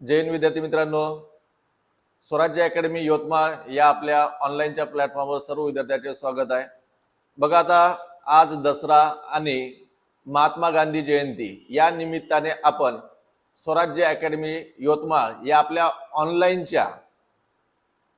जैन विद्यार्थी मित्रांनो. स्वराज्य अकॅडमी यवतमाळ या आपल्या ऑनलाईनच्या प्लॅटफॉर्मवर सर्व विद्यार्थ्यांचे स्वागत आहे. बघा आता आज दसरा आणि महात्मा गांधी जयंती या निमित्ताने आपण स्वराज्य अकॅडमी यवतमाळ या आपल्या ऑनलाईनच्या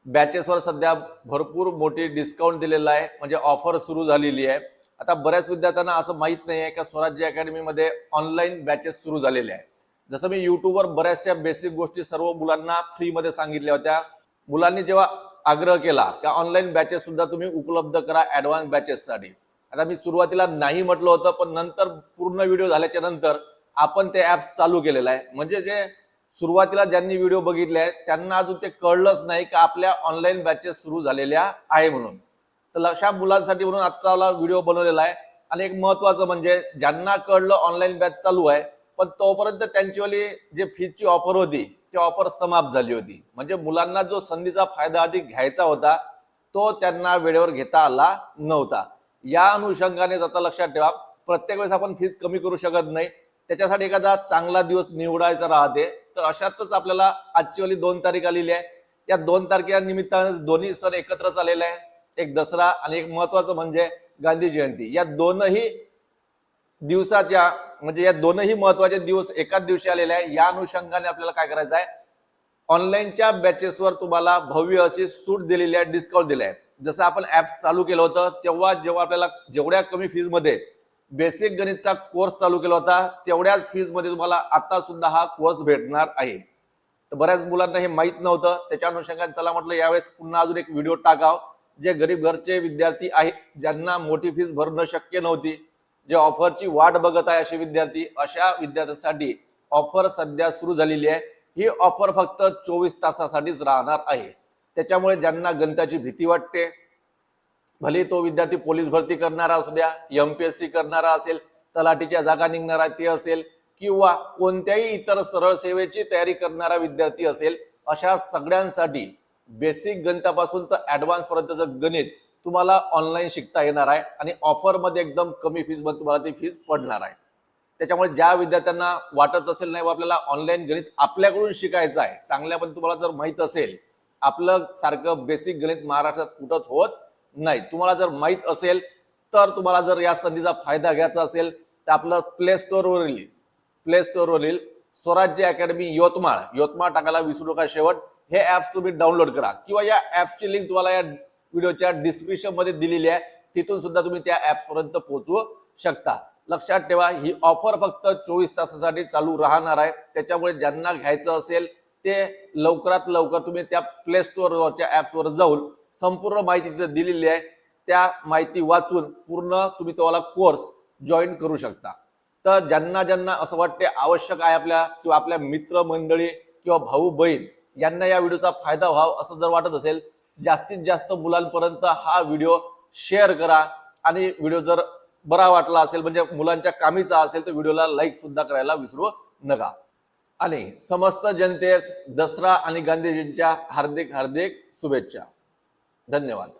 बॅचेसवर सध्या भरपूर मोठी डिस्काउंट दिलेला आहे. म्हणजे ऑफर सुरू झालेली आहे. आता बऱ्याच विद्यार्थ्यांना असं माहीत नाही आहे का स्वराज्य अकॅडमीमध्ये ऑनलाईन बॅचेस सुरू झालेले आहे जसं मी युट्यूबवर बऱ्याचशा बेसिक गोष्टी सर्व मुलांना फ्रीमध्ये सांगितल्या होत्या. मुलांनी जेव्हा आग्रह केला त्या ऑनलाईन बॅचेस सुद्धा तुम्ही उपलब्ध करा ॲडव्हान्स बॅचेससाठी आता मी सुरुवातीला नाही म्हटलं होतं पण नंतर पूर्ण व्हिडिओ झाल्याच्यानंतर आपण ते ॲप्स चालू केलेलं आहे. म्हणजे जे सुरुवातीला ज्यांनी व्हिडिओ बघितले आहेत त्यांना अजून ते कळलंच नाही की आपल्या ऑनलाईन बॅचेस सुरू झालेल्या आहे म्हणून. तर अशा मुलांसाठी म्हणून आजचा व्हिडिओ बनवलेला आहे. आणि एक महत्वाचं म्हणजे ज्यांना कळलं ऑनलाईन बॅच चालू आहे पण तोपर्यंत त्यांचीवाली जे फीजची ऑफर होती ती ऑफर समाप्त झाली होती. म्हणजे मुलांना जो संधीचा फायदा आधी घ्यायचा होता तो त्यांना वेळेवर घेता आला नव्हता. या अनुषंगाने आता लक्षात ठेवा प्रत्येक वेळेस आपण फीज कमी करू शकत नाही. त्याच्यासाठी एखादा चांगला दिवस निवडायचा राहते तर अशातच आपल्याला आजचीवाली दोन तारीख आलेली आहे. या दोन तारखेच्या निमित्ताने दोन्ही सण एकत्र चाललेले आहे. एक दसरा आणि एक महत्वाचं म्हणजे गांधी जयंती. या दोनही दिवसाच्या म्हणजे या दोनही महत्त्वाचे दिवस एकाच दिवशी आलेले आहे. या अनुषंगाने आपल्याला काय करायचं आहे? ऑनलाईनच्या बॅचेसवर तुम्हाला भव्य अशी सूट दिलेली आहे डिस्काउंट दिले आहे. जसं आपण ऍप्स चालू केलं होतं तेव्हा जेव्हा आपल्याला जेवढ्या कमी फीजमध्ये बेसिक गणितचा कोर्स चालू केला होता तेवढ्याच फीजमध्ये तुम्हाला आता सुद्धा हा कोर्स भेटणार आहे. तर बऱ्याच मुलांना हे माहीत नव्हतं. त्याच्या अनुषंगाने चला म्हटलं यावेळेस पुन्हा अजून एक व्हिडिओ टाकाव. जे गरीब घरचे विद्यार्थी आहेत ज्यांना मोठी फीज भरणं शक्य नव्हती जे ऑफरची वाट बघत आहे असे विद्यार्थी अशा विद्यार्थ्यांसाठी ऑफर सध्या सुरू झालेली आहे. ही ऑफर फक्त चोवीस तासासाठीच राहणार आहे. त्याच्यामुळे ज्यांना गणिताची भीती वाटते भले तो विद्यार्थी पोलीस भरती करणारा असू द्या एमपीएससी करणारा असेल तलाठीच्या जागा निघणारा ते असेल किंवा कोणत्याही इतर सरळ सेवेची तयारी करणारा विद्यार्थी असेल अशा सगळ्यांसाठी बेसिक गणितापासून तर ॲडव्हान्सपर्यंतचं गणित तुम्हाला ऑनलाईन शिकता येणार आहे आणि ऑफरमध्ये एकदम कमी फीजमध्ये तुम्हाला ती फीज पडणार आहे. त्याच्यामुळे ज्या विद्यार्थ्यांना वाटत असेल नाही बा आपल्याला ऑनलाईन गणित आपल्याकडून शिकायचं आहे चांगल्या पण तुम्हाला जर माहीत असेल आपलं सारखं बेसिक गणित महाराष्ट्रात कुठंच होत नाही. तुम्हाला जर माहीत असेल तर तुम्हाला जर या संधीचा फायदा घ्यायचा असेल तर आपलं प्ले स्टोअरवरील प्ले स्टोअरवरील स्वराज्य अकॅडमी यवतमाळ यवतमाळ टाकायला विसरू नका शेवट. हे ॲप्स तुम्ही डाउनलोड करा. किंवा या ॲप्सची लिंक तुम्हाला या व्हिडिओच्या डिस्क्रिप्शनमध्ये दिलेली आहे. तिथून सुद्धा तुम्ही त्या ऍप्स पर्यंत पोहोचवू शकता. लक्षात ठेवा ही ऑफर फक्त चोवीस तासासाठी चालू राहणार आहे. त्याच्यामुळे ज्यांना घ्यायचं असेल ते लवकरात लवकर तुम्ही त्या प्ले स्टोअरवरच्या ऍप्सवर जाऊन संपूर्ण माहिती तिथे दिलेली आहे. त्या माहिती वाचून पूर्ण तुम्ही तुम्हाला कोर्स जॉईन करू शकता. तर ज्यांना ज्यांना असं वाटते आवश्यक आहे आपल्या किंवा आपल्या मित्रमंडळी किंवा भाऊ बहीण यांना या व्हिडिओचा फायदा व्हावा असं जर वाटत असेल जास्तीत जास्त मुलांपर्यंत हा व्हिडिओ शेअर करा. आणि व्हिडिओ जर बरा वाटला असेल म्हणजे मुलांच्या कामीचा असेल तर व्हिडिओला लाईक सुद्धा करायला विसरू नका. आणि समस्त जनतेस दसरा आणि गांधीजींच्या हार्दिक हार्दिक शुभेच्छा. धन्यवाद.